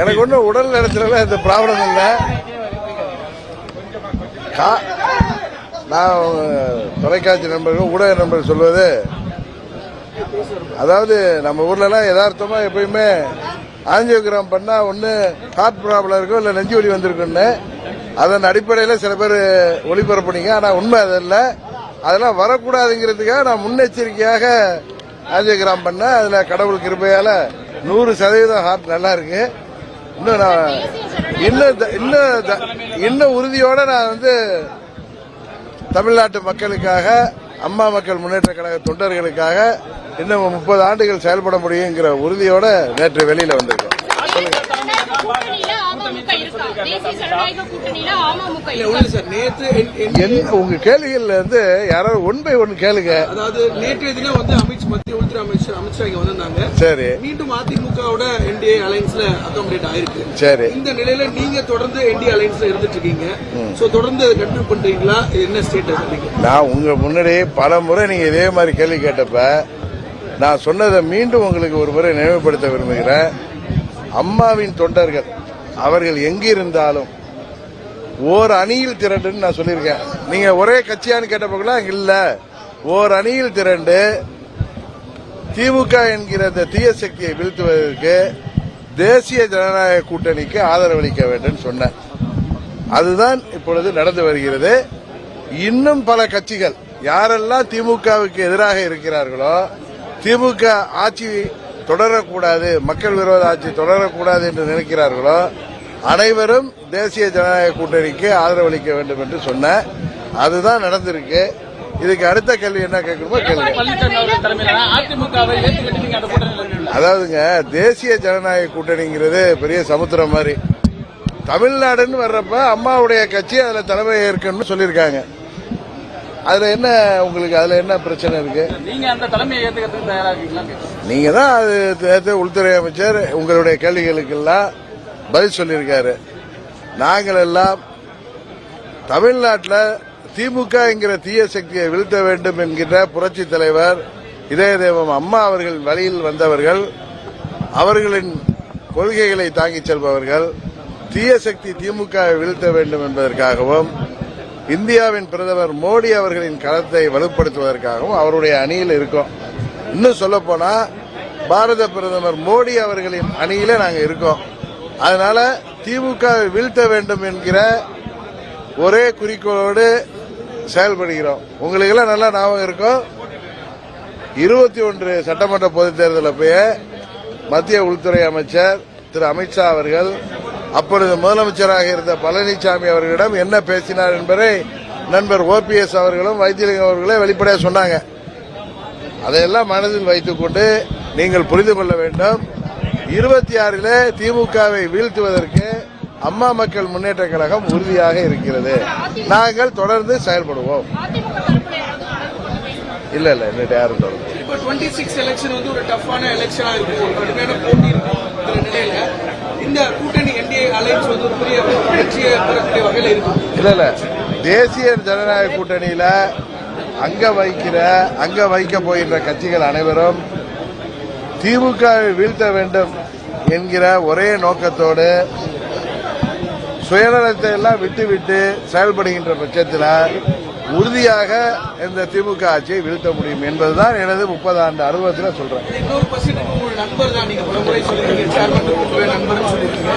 எனக்கு ஒன்றும் உடல் நலத்துல இந்த ப்ராப்ளம் இல்லை. நான் தொலைக்காட்சி நண்பர்கள் ஊடக நண்பர் சொல்வது அதாவது நம்ம ஊர்லலாம் யதார்த்தமா எப்பயுமே ஆஞ்சியோகிராம் பண்ணா ஒன்று ஹார்ட் ப்ராப்ளம் இருக்கும் இல்லை நெஞ்சு வலி வந்திருக்குன்னு அதன் அடிப்படையில் சில பேர் ஒளிபரப்புனீங்க. ஆனால் உண்மை அது இல்லை. அதெல்லாம் வரக்கூடாதுங்கிறதுக்காக நான் முன்னெச்சரிக்கையாக ஆஞ்சியோகிராம் பண்ணேன். அதில் கடவுள் கிருபையால் நூறு சதவீதம் ஹார்ட் நல்லா இருக்கு. இன்னும் நான் இன்னும் த- இன்னும் த- இன்னும் உறுதியோட நான் வந்து தமிழ்நாட்டு மக்களுக்காக அம்மா மக்கள் முன்னேற்ற கழக தொண்டர்களுக்காக இன்னும் முப்பது ஆண்டுகள் செயல்பட முடியுங்கிற உறுதியோட நேற்று வெளியில வந்திருக்கோம். உங்க கேள்விகள்ல இருந்து யாராவது ஒன் பை ஒன் கேளுங்க. அதாவது நேற்றைய தினம் வந்து அமித் மத்திய உள்துறை அமைச்சர் அமித்ஷா இங்க வந்திருந்தாங்க. சரி. மீண்டும் அதிமுகவோட என்டிஏ அலைன்ஸ்ல அகாமடேட் ஆயிருக்கு. சரி. இந்த நிலையில நீங்க தொடர்ந்து என்டிஏ அலைன்ஸ்ல இருந்துட்டு இருக்கீங்க. சோ தொடர்ந்து அதை கண்டினியூ பண்றீங்களா? என்ன ஸ்டேட்டஸ் நான் உங்க முன்னாடி பல முறை நீங்க இதே மாதிரி கேள்வி கேட்டப்ப நான் சொன்னதை மீண்டும் உங்களுக்கு ஒரு முறை நினைவுபடுத்த விரும்புகிறேன். அம்மாவின் தொண்டர்கள் அவர்கள் எங்கிருந்தாலும். ஓர் அணியில் திரண்டுன்னு நான் சொல்லியிருக்கேன். நீங்க ஒரே கட்சியான்னு கேட்டப்பெல்லாம் இல்ல. ஓர் அணியில் திரண்டு திமுக என்கிற இந்த தீய சக்தியை வீழ்த்துவதற்கு தேசிய ஜனநாயக கூட்டணிக்கு ஆதரவளிக்க வேண்டும் சொன்னேன். அதுதான் இப்பொழுது நடந்து வருகிறது. இன்னும் பல கட்சிகள் யாரெல்லாம் திமுகவுக்கு எதிராக இருக்கிறார்களோ திமுக ஆட்சி தொடரக்கூடாது மக்கள் விரோத ஆட்சி தொடரக்கூடாது என்று நினைக்கிறார்களோ அனைவரும் தேசிய ஜனநாயக கூட்டணிக்கு ஆதரவளிக்க வேண்டும் என்று சொன்னேன் அதுதான் நடந்திருக்கு. இதுக்கு அடுத்த கேள்வி என்ன கேட்கணுமோ கேள்வி அதாவதுங்க தேசிய ஜனநாயக கூட்டணிங்கிறது பெரிய சமுத்திரம் மாதிரி. தமிழ்நாடுன்னு வர்றப்ப அம்மாவுடைய கட்சி அதுல தலைமை ஏற்கணும்னு சொல்லியிருக்காங்க. அதுல என்ன உங்களுக்கு அதுல என்ன பிரச்சனை இருக்கு? நீங்க அந்த தலைமையை ஏத்துக்கிறதுக்கு தயாரா இருக்கீங்களா நீங்க தான் அது நேத்து உள்துறை அமைச்சர் உங்களுடைய கேள்விகளுக்கெல்லாம் பதில் சொல்லியிருக்காரு. நாங்கள் எல்லாம் தமிழ்நாட்டில் திமுகங்கிற தீய சக்தியை வீழ்த்த வேண்டும் என்கின்ற புரட்சி தலைவர் இதய தெய்வம் அம்மா அவர்கள் வழியில் வந்தவர்கள் அவர்களின் கொள்கைகளை தாங்கிச் செல்பவர்கள் தீய சக்தி திமுகவை வீழ்த்த வேண்டும் என்பதற்காகவும் இந்தியாவின் பிரதமர் மோடி அவர்களின் களத்தை வலுப்படுத்துவதற்காகவும் அவருடைய அணியில் இருக்கோம். இன்னும் சொல்ல போனா பாரத பிரதமர் மோடி அவர்களின் அணியில நாங்க இருக்கோம். அதனால திமுக வீழ்த்த வேண்டும் என்கிற ஒரே குறிக்கோளோடு செயல்படுகிறோம். உங்களுக்கு எல்லாம் நல்லா ஞாபகம் இருக்கும் இருபத்தி ஒன்று சட்டமன்ற பொதுத் தேர்தல் அப்பயே மத்திய உள்துறை அமைச்சர் திரு அமித்ஷா அவர்கள் அப்பொழுது முதலமைச்சராக இருந்த பழனிசாமி அவர்களிடம் என்ன பேசினார் என்பதை நண்பர் ஓபிஎஸ் அவர்களும் வைத்தியலிங்கம் அவர்களே வெளிப்படையாக சொன்னாங்க. அதையெல்லாம் மனதில் வைத்துக்கொண்டு நீங்கள் புரிந்து கொள்ள வேண்டும். இருபத்தி ஆறில் திமுகவை வீழ்த்துவதற்கு அம்மா மக்கள் முன்னேற்ற கழகம் உறுதியாக இருக்கிறது. நாங்கள் தொடர்ந்து செயல்படுவோம். இல்ல இல்ல இன்னும் யாரும் தொடர்ந்து. இந்த கூட்டணி என்டிஏ அலைன்ஸ் வந்து ஒரு பெரிய வெற்றியை பெறக்கூடிய வகையில் இருக்கும் இல்ல இல்ல. தேசிய ஜனநாயக கூட்டணியில அங்க வைக்கிற அங்க வைக்க போகின்ற கட்சிகள் அனைவரும் திமுகவை வீழ்த்த வேண்டும் என்கிற ஒரே நோக்கத்தோடு சுயநலத்தை எல்லாம் விட்டுவிட்டு செயல்படுகின்ற பட்சத்தில் உறுதியாக இந்த திமுக ஆட்சியை வீழ்த்த முடியும் என்பதுதான் எனது முப்பது ஆண்டு அனுபவத்தில் சொல்றேன். நண்பர் தான் நீங்க பல முறை சேர்மன் நண்பர்னு சொல்லிருக்கீங்க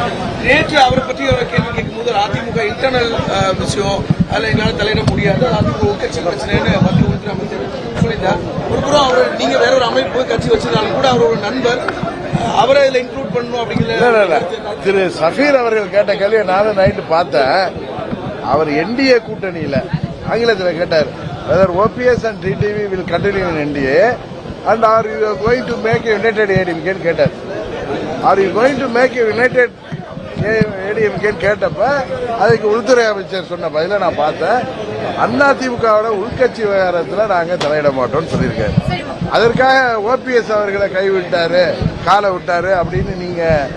நேற்று அவரை பற்றி ஒரு கேள்வி கேட்கும்போது அதிமுக இன்டர்னல் விஷயம் அதில் என்னால் தலையிட முடியாது. அதிமுக உட்கட்சி பிரச்சனைன்னு மத்திய உள்துறை அமைச்சர் சொல்லியிருந்தார். ஒரு புறம் அவர் நீங்க வேற ஒரு அமைப்பு கட்சி வச்சிருந்தாலும் கூட அவர் ஒரு நண்பர். அவரை இதில் இன்க்ளூட் பண்ணணும் அப்படிங்கிற திரு சஃபீர் அவர்கள் கேட்ட கேள்வியை நானும் நைட்டு பார்த்தேன். அவர் என்டிஏ கூட்டணியில் ஆங்கிலத்தில் கேட்டார். Whether OPS and TTV will continue in NDA and are you going to make united ஏடிஎம்கேன்னு கேட்டார். Are you going to make united ஏடிஎம்கேன்னு கேட்டப்ப அதுக்கு உள்துறை அமைச்சர் சொன்ன பதில நான் பார்த்தேன். அண்ணா திமுகவோட உள்கட்சி விவகாரத்தில் நாங்கள் தலையிட மாட்டோம்னு சொல்லியிருக்காரு. அதற்காக ஓபிஎஸ் அவர்களை கைவிட்டாரு காலை விட்டாரு அப்படின்னு நீங்க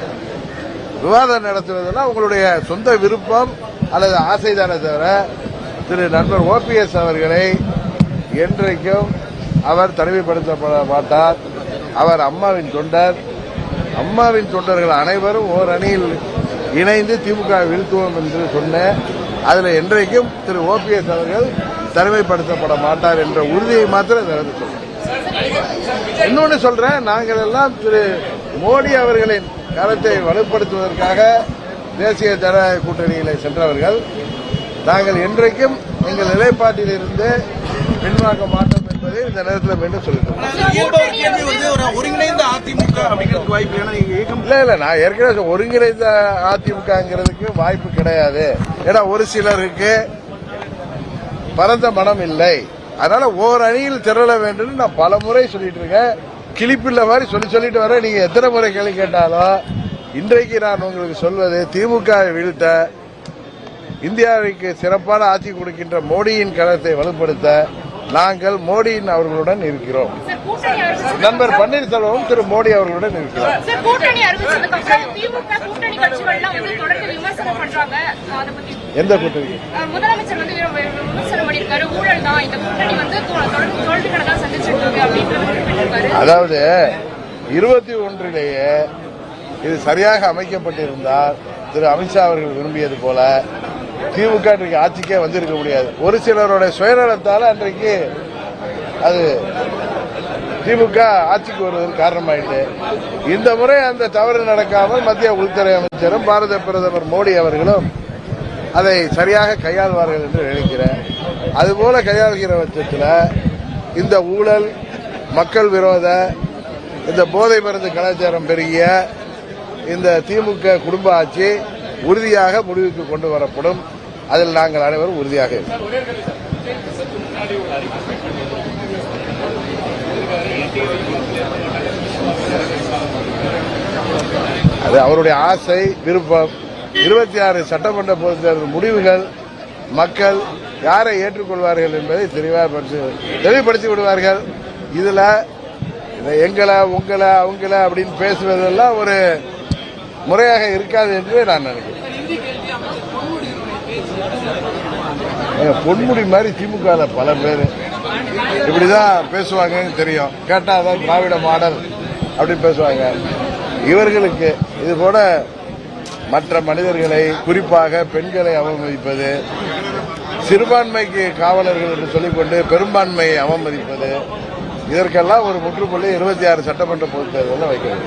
விவாதம் நடத்துவதெல்லாம் உங்களுடைய சொந்த விருப்பம் அல்லது ஆசைதானே தவிர திரு நண்பர் ஓபிஎஸ் அவர்களை என்றைக்கும் அவர் தனிமைப்படுத்தப்பட்டார் அவர் அம்மாவின் தொண்டர். அம்மாவின் தொண்டர்கள் அனைவரும் ஓர் அணியில் இணைந்து திமுக வீழ்த்துவோம் என்று சொன்னேன். அதில் என்றைக்கும் திரு ஓபிஎஸ் அவர்கள் தனிமைப்படுத்தப்பட மாட்டார் என்ற உறுதியை மாத்திரம் திறந்து இடத்துல சொல்றேன். இன்னொன்னு சொல்றேன் நாங்கள் எல்லாம் திரு மோடி அவர்களின் கருத்தை வலுப்படுத்துவதற்காக தேசிய ஜனநாயக கூட்டணியிலே சென்றவர்கள். நாங்கள் என்றைக்கும் எங்கள் நிலைப்பாட்டில் இருந்து பின்வாங்க மாட்டோம் என்பதை இந்த நேரத்தில் மீண்டும் சொல்லிட்டோம். ஒருங்கிணைந்த அதிமுக அப்படிங்கிறதுக்கு வாய்ப்பு இல்ல இல்ல நான் ஏற்கனவே ஒருங்கிணைந்த அதிமுகங்கிறதுக்கு வாய்ப்பு கிடையாது. ஏன்னா ஒரு சிலருக்கு பரந்த மனம் இல்லை. அதனால ஓர் அணியில் திரள வேண்டும் நான் பல முறை சொல்லிட்டு இருக்கேன். கிளிப்பில்ல மாதிரி சொல்லி சொல்லிட்டு வரேன் நீங்க எத்தனை முறை கேள்வி கேட்டாலும் இன்றைக்கு நான் உங்களுக்கு சொல்வது திமுக வீழ்த்த இந்தியாவிற்கு சிறப்பான ஆட்சி கொடுக்கின்ற மோடியின் கருத்தை வலுப்படுத்த நாங்கள் மோடியின் அவர்களுடன் இருக்கிறோம். நண்பர் பன்னீர்செல்வமும் திரு மோடி அவர்களுடன் இருக்கிறோம் எந்த கூட்டணி? அதாவது இருபத்தி ஒன்றிலேயே இது சரியாக அமைக்கப்பட்டிருந்தால் திரு அமித்ஷா அவர்கள் விரும்பியது போல திமுக இன்றைக்கு ஆட்சிக்கே வந்திருக்க முடியாது. ஒரு சிலருடைய சுயநலத்தால் அன்றைக்கு அது திமுக ஆட்சிக்கு வருவதற்கு காரணமாயிட்டு இந்த முறை அந்த தவறு நடக்காமல் மத்திய உள்துறை அமைச்சரும் பாரத பிரதமர் மோடி அவர்களும் அதை சரியாக கையாள்வார்கள் என்று நினைக்கிறேன். அதுபோல கையாள்கிற பட்சத்தில் இந்த ஊழல் மக்கள் விரோத இந்த போதை மருந்து கலாச்சாரம் பெருகிய இந்த திமுக குடும்ப ஆட்சி உறுதியாக முடிவுக்கு கொண்டு வரப்படும். அதில் நாங்கள் அனைவரும் உறுதியாக அது அவருடைய ஆசை விருப்பம். இருபத்தி ஆறு சட்டமன்ற பொதுத் தேர்தல் முடிவுகள் மக்கள் யாரை ஏற்றுக்கொள்வார்கள் என்பதை தெளிவாக தெளிவுபடுத்தி விடுவார்கள். இதுல எங்களை உங்களை அவங்கள அப்படின்னு பேசுவதெல்லாம் ஒரு முறையாக இருக்காது என்று நான் நினைக்கிறேன். பொன்முடி மாதிரி திமுக பல பேர். இப்படிதான் பேசுவாங்கன்னு தெரியும். கேட்டா அதான் திராவிட மாடல் அப்படின்னு பேசுவாங்க. இவர்களுக்கு இது போல மற்ற மனிதர்களை குறிப்பாக பெண்களை அவமதிப்பது சிறுபான்மைக்கு காவலர்கள் என்று சொல்லிக்கொண்டு பெரும்பான்மையை அவமதிப்பது இதற்கெல்லாம் ஒரு முற்றுப்புள்ளி இருபத்தி ஆறு சட்டமன்ற பொதுத் தேர்தலில்